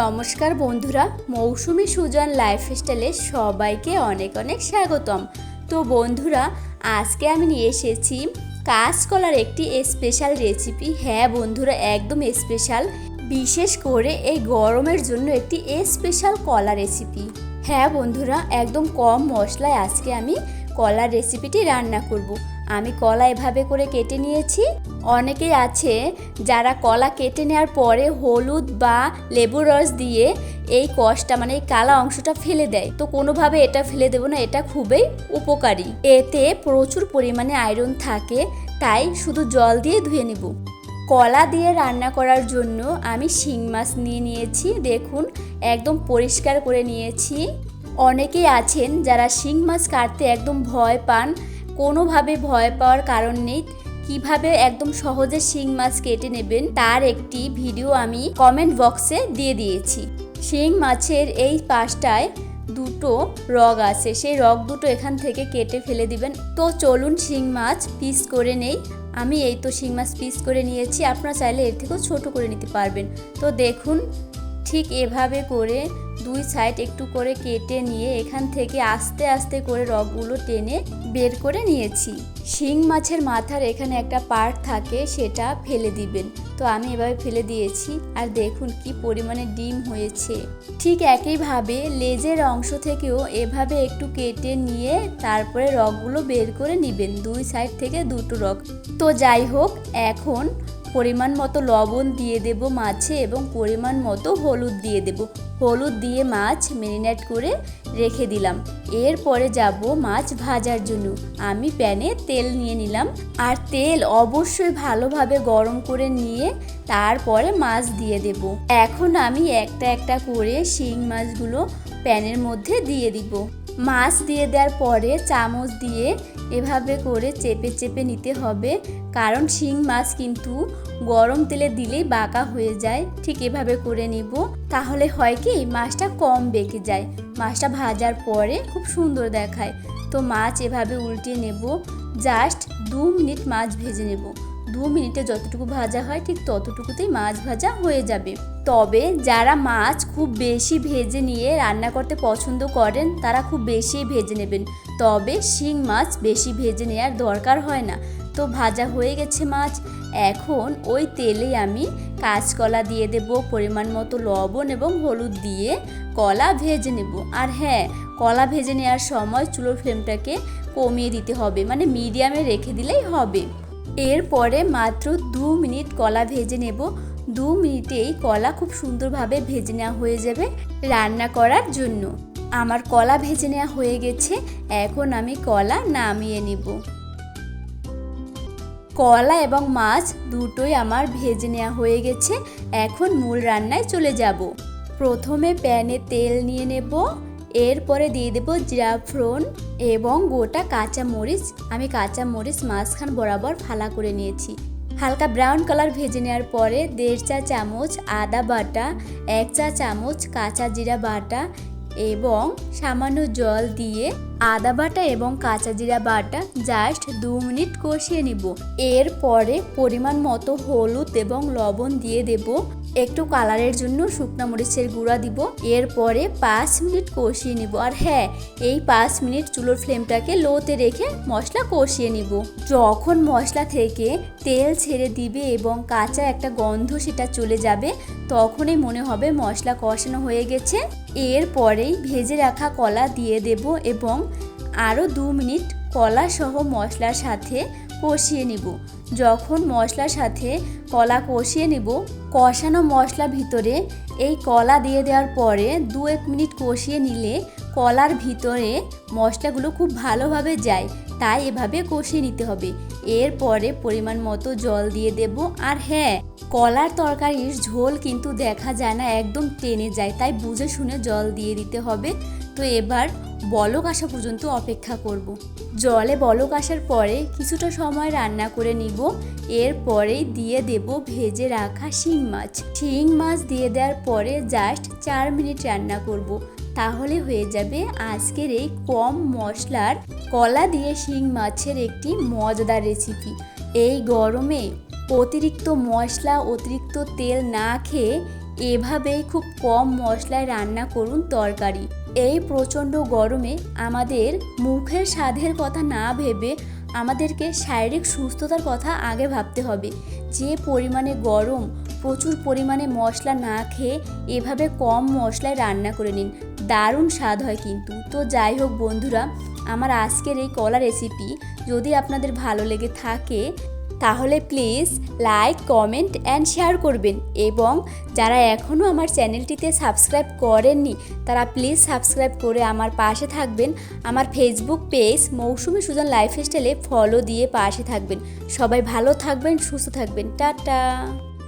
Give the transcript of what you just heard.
নমস্কার বন্ধুরা, মৌসুমি সুজন লাইফস্টাইলে সবাইকে অনেক অনেক স্বাগতম। তো বন্ধুরা, আজকে আমি নিয়ে এসেছি কাঁচকলার একটি স্পেশাল রেসিপি হ্যাঁ বন্ধুরা, একদম স্পেশাল বিশেষ করে এই গরমের জন্য একটি স্পেশাল কলা রেসিপি হ্যাঁ বন্ধুরা, একদম কম মশলায় আজকে আমি কলার রেসিপিটি রান্না করব। আমি কলা এভাবে করে কেটে নিয়েছি। অনেকেই আছে যারা কলা কেটে নেওয়ার পরে হলুদ বা লেবুর রস দিয়ে এই কষটা মানে এই কালা অংশটা ফেলে দেয়। তো কোনোভাবে এটা ফেলে দেবো না, এটা খুবই উপকারী। এতে প্রচুর পরিমাণে আয়রন থাকে, তাই শুধু জল দিয়ে ধুয়ে নেব। কলা দিয়ে রান্না করার জন্য আমি শিং মাছ নিয়ে নিয়েছি, দেখুন, একদম পরিষ্কার করে নিয়েছি। অনেকেই আছেন যারা শিং মাছ কাটতে একদম ভয় পান কোনোভাবে ভয় পাওয়ার কারণ নেই। কীভাবে একদম সহজে শিং মাছ কেটে নেবেন তার একটি ভিডিও আমি কমেন্ট বক্সে দিয়ে দিয়েছি। শিং মাছের এই পাশটায় দুটো রগ আছে। সেই রগ দুটো এখান থেকে কেটে ফেলে দিবেন। তো চলুন শিং মাছ পিস করে নেই। আমি এই তো শিং মাছ পিস করে নিয়েছি। আপনারা চাইলে এর থেকেও ছোট করে নিতে পারবেন। তো দেখুন ঠিক এভাবে করে দুই সাইড একটু করে কেটে নিয়ে এখান থেকে আস্তে আস্তে করে রগগুলো টেনে বের করে নিয়েছি। শিং মাছের মাথার এখানে একটা পার্ট থাকে, সেটা ফেলে দিবেন। তো আমি এভাবে ফেলে দিয়েছি, আর দেখুন কি পরিমাণে ডিম হয়েছে। ঠিক একইভাবে লেজের অংশ থেকেও এভাবে একটু কেটে নিয়ে তারপরে রগগুলো বের করে নেবেন, দুই সাইড থেকে দুটো রগ। তো যাই হোক, এখন পরিমাণ মতো লবণ দিয়ে দেব মাছে এবং পরিমাণ মতো হলুদ দিয়ে দেব। হলুদ দিয়ে মাছ মেরিনেট করে রেখে দিলাম। এরপরে যাব মাছ ভাজার জন্য। আমি প্যানে তেল নিয়ে নিলাম। আর তেল অবশ্যই ভালোভাবে গরম করে নিয়ে তারপরে মাছ দিয়ে দেব। এখন আমি একটা একটা করে শিং মাছগুলো প্যানের মধ্যে দিয়ে দিব। মাছ দিয়ে দেওয়ার পরে চামচ দিয়ে এভাবে করে চেপে চেপে নিতে হবে, কারণ শিং মাছ কিন্তু গরম তেলে দিলেই বাঁকা হয়ে যায়। ঠিক এভাবে করে নিব, তাহলে হয় কি, মাছটা কম বেঁকে যায়। মাছটা ভাজার পরে খুব সুন্দর দেখায়। তো মাছ এভাবে উল্টে নেব, জাস্ট দু মিনিট মাছ ভেজে নেব। দু মিনিটে যতটুকু ভাজা হয় ঠিক ততটুকুতেই মাছ ভাজা হয়ে যাবে। তবে যারা মাছ খুব বেশি ভেজে নিয়ে রান্না করতে পছন্দ করেন, তারা খুব বেশি ভেজে নেবেন। তবে শিং মাছ বেশি ভেজে নেওয়ার দরকার হয় না। তো ভাজা হয়ে গেছে মাছ। এখন ওই তেলে আমি কাঁচকলা দিয়ে দেব, পরিমাণ মতো লবণ এবং হলুদ দিয়ে কলা ভেজে নেব। আর হ্যাঁ কলা ভেজে নেওয়ার সময় চুলোর ফ্লেমটাকে কমিয়ে দিতে হবে মানে মিডিয়ামে রেখে দিলেই হবে। এরপরে মাত্র দু মিনিট কলা ভেজে নেব। দু মিনিটেই কলা খুব সুন্দরভাবে ভেজে নেওয়া হয়ে যাবে রান্না করার জন্য। আমার কলা ভেজে নেওয়া হয়ে গেছে, এখন আমি কলা নামিয়ে নেব। কলা এবং মাছ দুটোই আমার ভেজে নেওয়া হয়ে গেছে, এখন মূল রান্নায় চলে যাব। প্রথমে প্যানে তেল নিয়ে নেব। এরপরে দিয়ে দেব জিরাফ্রন এবং গোটা কাঁচা মরিচ আমি কাঁচা মরিচ মাঝখান বরাবর ফালা করে নিয়েছি। হালকা ব্রাউন কালার ভেজে নেওয়ার পরে দেড় চা চামচ আদা বাটা, এক চা চামচ কাঁচা জিরা বাটা এবং সামান্য জল দিয়ে আদা বাটা এবং কাঁচা জিরা বাটা জাস্ট দু মিনিট কষিয়ে নিব। এরপরে পরিমাণ মতো হলুদ এবং লবণ দিয়ে দেব। একটু কালারের জন্য শুকনা মরিচের গুঁড়া দিব। এরপরে পাঁচ মিনিট কষিয়ে নিব। আর হ্যাঁ এই পাঁচ মিনিট চুলোর ফ্লেমটাকে লোতে রেখে মশলা কষিয়ে নিব। যখন মশলা থেকে তেল ছেড়ে দিবে এবং কাঁচা একটা গন্ধ সেটা চলে যাবে, তখনই মনে হবে মশলা কষানো হয়ে গেছে। এরপরেই ভেজে রাখা কলা দিয়ে দেব এবং আরও দু মিনিট কলা সহ মশলার সাথে কষিয়ে নিব। যখন মশলার সাথে কলা কষিয়ে নিব কষানো মশলা ভিতরে এই কলা দিয়ে দেওয়ার পরে দু এক মিনিট কষিয়ে নিলে কলার ভিতরে মশলাগুলো খুব ভালোভাবে যায়। তাই এভাবে কষিয়ে নিতে হবে। এরপরে পরিমাণ মতো জল দিয়ে দেব। আর হ্যাঁ কলার তরকারির ঝোল কিন্তু দেখা যায় না, একদম টেনে যায়। তাই বুঝে শুনে জল দিয়ে দিতে হবে। তো এবার বলক আসা পর্যন্ত অপেক্ষা করব। জলে বলক আসার পরে কিছুটা সময় রান্না করে নিব এরপরেই দিয়ে দেব ভেজে রাখা শিং মাছ শিং মাছ দিয়ে দেওয়ার পরে জাস্ট চার মিনিট রান্না করব। তাহলে হয়ে যাবে আজকের এই কম মশলার কলা দিয়ে শিং মাছের একটি মজাদার রেসিপি এই গরমে অতিরিক্ত মশলা, অতিরিক্ত তেল না খেয়ে এভাবেই খুব কম মশলায় রান্না করুন তরকারি। এই প্রচণ্ড গরমে আমাদের মুখের স্বাদের কথা না ভেবে আমাদেরকে শারীরিক সুস্থতার কথা আগে ভাবতে হবে। যে পরিমাণে গরম, প্রচুর পরিমাণে মশলা না খেয়ে এভাবে কম মশলায় রান্না করে নিন। দারুণ স্বাদ হয় কিন্তু। তো যাই হোক বন্ধুরা, আমার আজকের এই কলা রেসিপি যদি আপনাদের ভালো লেগে থাকে তাহলে please like, comment and share করবেন। এবং যারা এখনও আমার চ্যানেলটিতে সাবস্ক্রাইব করেননি, তারা প্লিজ সাবস্ক্রাইব করে আমার পাশে থাকবেন। আমার ফেসবুক পেজ মৌসুমি সুজন লাইফস্টাইলে ফলো দিয়ে পাশে থাকবেন। সবাই ভালো থাকবেন, সুস্থ থাকবেন। টাটা!